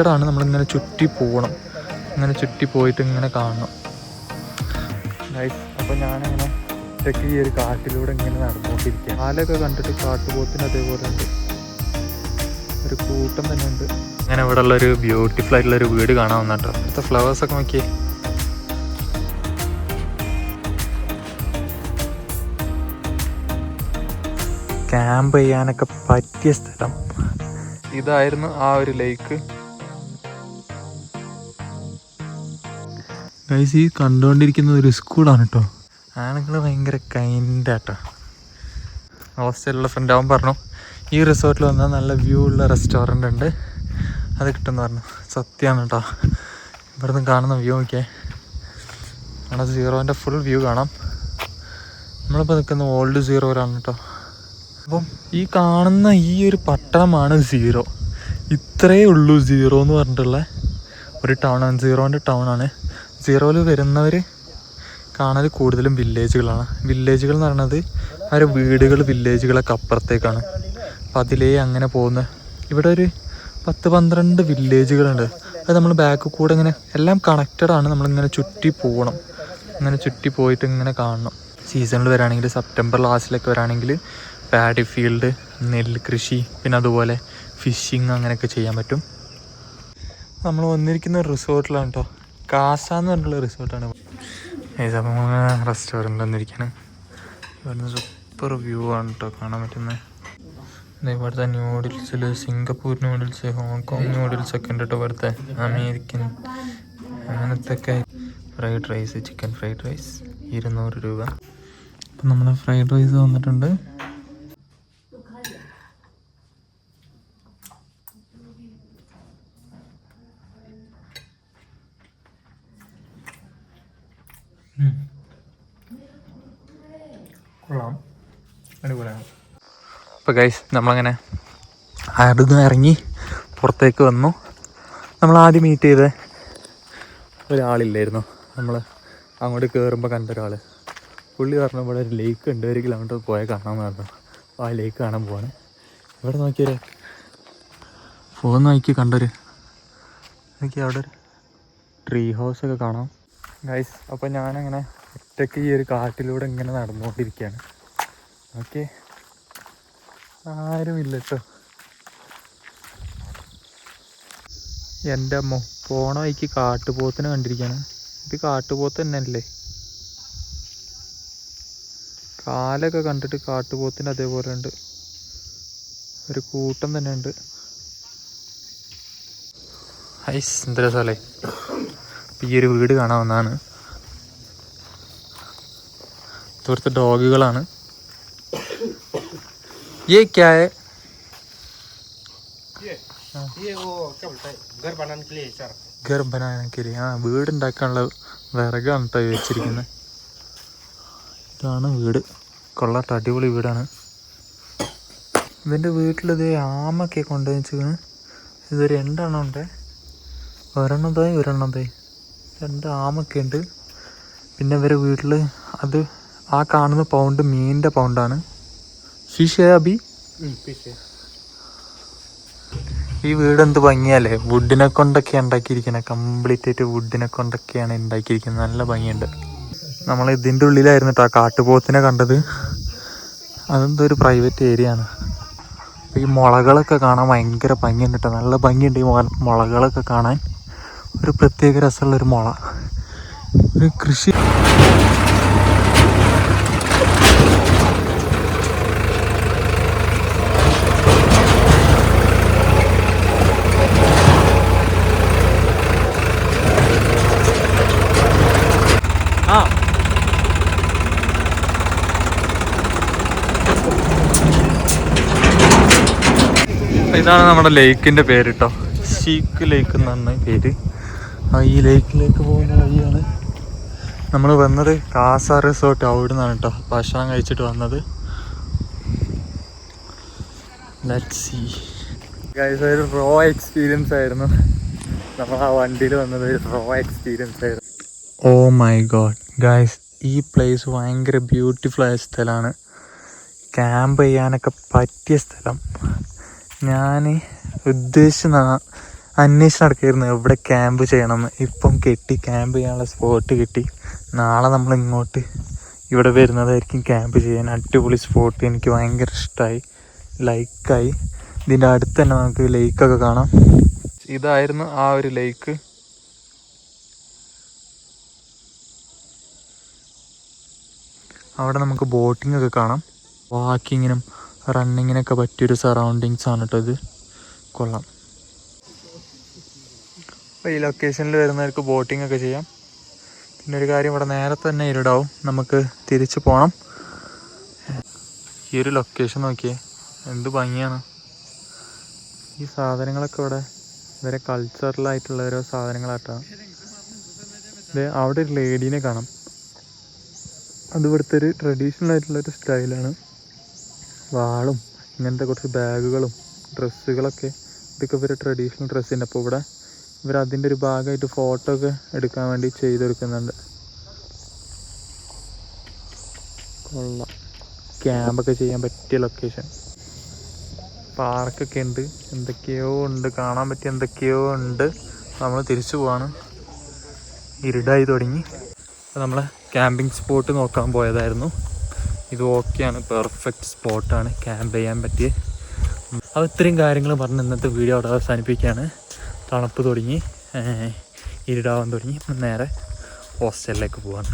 ാണ് നമ്മളിങ്ങനെ ചുറ്റി പോകണം. ഇങ്ങനെ ചുറ്റി പോയിട്ട് ഇങ്ങനെ കാണണം. ഗൈസ് അപ്പോൾ ഞാനിങ്ങനെ ഒറ്റയ്ക്ക് ഈ ഒരു കാട്ടിലൂടെ ഇങ്ങനെ നടന്നുകൊണ്ടിരിക്കുക കാലൊക്കെ കണ്ടിട്ട് കാട്ടുപോത്തിന് അതേപോലെ ഉണ്ട്. ഒരു കൂട്ടം തന്നെ ഉണ്ട്. അങ്ങനെ ഇവിടെ ഉള്ളൊരു ബ്യൂട്ടിഫുൾ ആയിട്ടുള്ള ഒരു വീട് കാണാൻ വന്നിട്ടോ അടുത്ത ഫ്ലവേഴ്സ് ഒക്കെ നോക്കിയേ. ക്യാമ്പ് ചെയ്യാനൊക്കെ പറ്റിയ സ്ഥലം. ഇതായിരുന്നു ആ ഒരു ലേക്ക് ഗൈസ് ഈ കണ്ടുകൊണ്ടിരിക്കുന്നത് ഒരു സ്കൂളാണ് കേട്ടോ ആണുങ്ങൾ ഭയങ്കര കൈൻഡാട്ടോ ഹോസ്റ്റലിലുള്ള ഫ്രണ്ട് അവൻ പറഞ്ഞു ഈ റിസോർട്ടിൽ വന്നാൽ നല്ല വ്യൂ ഉള്ള റെസ്റ്റോറന്റ് ഉണ്ട്. അത് കിട്ടുമെന്ന് പറഞ്ഞു. സത്യമാണ് കേട്ടോ ഇവിടുന്ന് കാണുന്ന വ്യൂ നോക്കിയേ. ആണ് സീറോന്റെ ഫുൾ വ്യൂ കാണാം. നമ്മളിപ്പോൾ നിൽക്കുന്ന ഓൾഡ് സീറോയിലാണ് കേട്ടോ അപ്പം ഈ കാണുന്ന ഈ ഒരു പട്ടണമാണ് സീറോ ഇത്രയേ ഉള്ളൂ സീറോ എന്ന് പറഞ്ഞിട്ടുള്ള ഒരു ടൗൺ ആണ്. സീറോന്റെ ടൗണാണ് സീറോയിൽ വരുന്നവർ കാണൽ കൂടുതലും വില്ലേജുകളാണ് വില്ലേജുകൾ എന്ന് പറയുന്നത് അവരെ വീടുകൾ വില്ലേജുകളൊക്കെ അപ്പുറത്തേക്കാണ്. അപ്പം അതിലേ അങ്ങനെ പോകുന്ന ഇവിടെ ഒരു പത്ത് പന്ത്രണ്ട് വില്ലേജുകളുണ്ട് അത് നമ്മൾ ബാക്ക് കൂടെ ഇങ്ങനെ എല്ലാം കണക്റ്റഡ് ആണ്. നമ്മളിങ്ങനെ ചുറ്റി പോകണം. അങ്ങനെ ചുറ്റി പോയിട്ട് ഇങ്ങനെ കാണണം. സീസണിൽ വരാണെങ്കിൽ സെപ്റ്റംബർ ലാസ്റ്റിലൊക്കെ വരാണെങ്കിൽ പാഡി ഫീൽഡ് നെല്ല് കൃഷി പിന്നെ അതുപോലെ ഫിഷിങ് അങ്ങനെയൊക്കെ ചെയ്യാൻ പറ്റും. നമ്മൾ വന്നിരിക്കുന്ന റിസോർട്ടിലാണ് കേട്ടോ കാസ എന്ന് പറഞ്ഞിട്ടുള്ള റിസോർട്ടാണ് റെസ്റ്റോറന്റിൽ വന്നിരിക്കുകയാണ് ഇവിടുന്ന് സൂപ്പർ വ്യൂ ആണ് കേട്ടോ കാണാൻ പറ്റുന്നത് ഇവിടുത്തെ ന്യൂഡിൽസിൽ Singapore noodles Hong Kong noodles ഒക്കെ ഉണ്ട് കേട്ടോ ഇവിടുത്തെ. അമേരിക്കൻ അങ്ങനത്തെ ഒക്കെ fried rice chicken fried rice ഇരുന്നൂറ് രൂപ. അപ്പം നമ്മുടെ ഫ്രൈഡ് റൈസ് വന്നിട്ടുണ്ട്. കൊള്ളാം. അടിപൊളിയാണ്. അപ്പോൾ ഗൈസ് നമ്മളങ്ങനെ അടുന്ന് ഇറങ്ങി പുറത്തേക്ക് വന്നു. നമ്മൾ ആദ്യം മീറ്റ് ചെയ്ത ഒരാളില്ലായിരുന്നു. നമ്മൾ അങ്ങോട്ട് കയറുമ്പോൾ കണ്ട ഒരാൾ പുള്ളി പറഞ്ഞ ഇവിടെ ഒരു ലേക്ക് ഉണ്ട് ഒരു കിലോമീറ്റർ പോയാൽ കാണാമെന്ന് പറഞ്ഞു. ആ ലേക്ക് കാണാൻ പോവാണ്. ഇവിടെ നോക്കിയൊരു ഫോൺ നോക്കി കണ്ടൊരു നോക്കി അവിടെ ഒരു ട്രീ ഹൗസ് ഒക്കെ കാണാം. ഗൈസ് അപ്പോൾ ഞാനങ്ങനെ ഒറ്റയ്ക്ക് ഈ ഒരു കാട്ടിലൂടെ ഇങ്ങനെ നടന്നുകൊണ്ടിരിക്കുകയാണ്. ഓക്കെ ആരുമില്ല കേട്ടോ എന്റെ അമ്മ പോണ വഴിക്ക് കാട്ടുപോത്തിനെ കണ്ടിരിക്കുകയാണ്. ഇത് കാട്ടുപോത്ത് തന്നെയല്ലേ? കാലൊക്കെ കണ്ടിട്ട് കാട്ടുപോത്തിന് അതേപോലെ ഉണ്ട്. ഒരു കൂട്ടം തന്നെ ഉണ്ട് ഐസ് എന്തൊരു സ്ഥലേ ഈ ഒരു വീട് കാണാൻ വന്നതാണ് ഇവിടുത്തെ ഡോഗുകളാണ് ये क्या है ये वो क्या बोलता है घर बनाने के लिए चार घर बनाने के लिए ആ വീടുണ്ടാക്കാനുള്ള വിറകാണ് കേട്ടോ വെച്ചിരിക്കുന്നത് ഇതാണ് വീട് കൊള്ളാട്ട അടിപൊളി വീടാണ് ഇവൻ്റെ വീട്ടിലിത് ആമൊക്കെ കൊണ്ടുവന്ന് വെച്ചിരിക്കുന്നത് ഇതൊരു രണ്ടെണ്ണം ഉണ്ട് ഒരെണ്ണതായി ഒരെണ്ണതായി രണ്ട് ആമൊക്കെ ഉണ്ട്. പിന്നെ ഇവരെ വീട്ടിൽ അത് ആ കാണുന്ന പൗണ്ട് മീനിന്റെ പൗണ്ടാണ് ഫിഷ് അബി? ഈ വീട് എന്ത് ഭംഗിയല്ലേ? വുഡിനെ കൊണ്ടൊക്കെ ഉണ്ടാക്കിയിരിക്കുന്നത് കംപ്ലീറ്റ് ആയിട്ട് വുഡിനെ കൊണ്ടൊക്കെയാണ് ഉണ്ടാക്കിയിരിക്കുന്നത് നല്ല ഭംഗിയുണ്ട്. നമ്മൾ ഇതിന്റെ ഉള്ളിലായിരുന്നു കേട്ടോ ആ കാട്ടുപോത്തിനെ കണ്ടത്. അതെന്തോ ഒരു പ്രൈവറ്റ് ഏരിയ ആണ്. ഈ മുളകളൊക്കെ കാണാൻ ഭയങ്കര ഭംഗിയുണ്ട് കേട്ടോ നല്ല ഭംഗിയുണ്ട് ഈ മുളകളൊക്കെ കാണാൻ. ഒരു പ്രത്യേക രസമുള്ള ഒരു മുള. ഒരു കൃഷി ഇതാണ് നമ്മുടെ ലേക്കിന്റെ പേര് കേട്ടോ ഷീക്ക് ലേക്ക് എന്നാണ് പേര്. ആ ഈ ലേക്കിലേക്ക് പോകുന്ന വഴിയാണ് നമ്മൾ വന്നത്. കാസ റിസോർട്ട് അവിടെ നിന്നാണ് കേട്ടോ ഭക്ഷണം കഴിച്ചിട്ട് വന്നത്. ഒരു റോ എക്സ്പീരിയൻസ് ആയിരുന്നു. നമ്മൾ ആ വണ്ടിയിൽ വന്നത് ഒരു റോ എക്സ്പീരിയൻസ് ആയിരുന്നു. ഓ മൈ ഗോഡ് ഗൈസ് ഈ പ്ലേസ് ഭയങ്കര ബ്യൂട്ടിഫുൾ ആയ സ്ഥലമാണ്. ക്യാമ്പ് ചെയ്യാനൊക്കെ പറ്റിയ സ്ഥലം. ഞാൻ ഉദ്ദേശിച്ച അന്വേഷണം നടക്കായിരുന്നു. എവിടെ ക്യാമ്പ് ചെയ്യണം ഇപ്പം കെട്ടി ക്യാമ്പ് ചെയ്യാനുള്ള സ്പോട്ട് കിട്ടി. നാളെ നമ്മൾ ഇങ്ങോട്ട് ഇവിടെ വരുന്നതായിരിക്കും ക്യാമ്പ് ചെയ്യാൻ. അടിപൊളി സ്പോട്ട് എനിക്ക് ഭയങ്കര ഇഷ്ടമായി ലൈക്കായി ഇതിന്റെ അടുത്ത് തന്നെ നമുക്ക് ലേക്കൊക്കെ കാണാം. ഇതായിരുന്നു ആ ഒരു ലേക്ക് അവിടെ നമുക്ക് ബോട്ടിംഗ് ഒക്കെ കാണാം. വാക്കിങ്ങിനും റണ്ണിങ്ങിനൊക്കെ പറ്റിയൊരു സറൗണ്ടിങ്സ് ആണ് കേട്ടോ ഇത്. കൊള്ളാം. അപ്പോൾ ഈ ലൊക്കേഷനിൽ വരുന്നവർക്ക് ബോട്ടിംഗ് ഒക്കെ ചെയ്യാം. പിന്നെ ഒരു കാര്യം ഇവിടെ നേരത്തെ തന്നെ ഇരുടാവും. നമുക്ക് തിരിച്ചു പോകണം ഈ ഒരു ലൊക്കേഷൻ നോക്കിയേ. എന്ത് ഭംഗിയാണ്. ഈ സാധനങ്ങളൊക്കെ ഇവിടെ ഇവരെ കൾച്ചറലായിട്ടുള്ള ഓരോ സാധനങ്ങളായിട്ടാണ് ഇത് അവിടെ ഒരു ലേഡീനെ കാണാം. അത് ഇവിടുത്തെ ഒരു ട്രഡീഷണൽ ആയിട്ടുള്ള ഒരു സ്റ്റൈലാണ് വാളും ഇങ്ങനത്തെ കുറച്ച് ബാഗുകളും ഡ്രസ്സുകളൊക്കെ ഇതൊക്കെ ഇവരുടെ ട്രഡീഷണൽ ഡ്രസ്സിന്റെ അപ്പോൾ ഇവിടെ ഇവർ അതിന്റെ ഒരു ഭാഗമായിട്ട് ഫോട്ടോ ഒക്കെ എടുക്കാൻ വേണ്ടി ചെയ്തെടുക്കുന്നുണ്ട്. ക്യാമ്പൊക്കെ ചെയ്യാൻ പറ്റിയ ലൊക്കേഷൻ പാർക്കൊക്കെ ഉണ്ട്. എന്തൊക്കെയോ ഉണ്ട്. കാണാൻ പറ്റിയ എന്തൊക്കെയോ ഉണ്ട്. നമ്മൾ തിരിച്ചു പോവാണ്. ഇരുടായി തുടങ്ങി. നമ്മൾ ക്യാമ്പിംഗ് സ്പോട്ട് നോക്കാൻ പോയതായിരുന്നു. ഇത് ഓക്കെയാണ് പെർഫെക്റ്റ് സ്പോട്ടാണ് ക്യാമ്പ് ചെയ്യാൻ പറ്റിയ. അപ്പോൾ ഇത്രയും കാര്യങ്ങൾ പറഞ്ഞ് ഇന്നത്തെ വീഡിയോ അവിടെ അവസാനിപ്പിക്കുകയാണ്. തണുപ്പ് തുടങ്ങി ഇരുടാവാൻ തുടങ്ങി നേരെ ഹോസ്റ്റലിലേക്ക് പോവാണ്.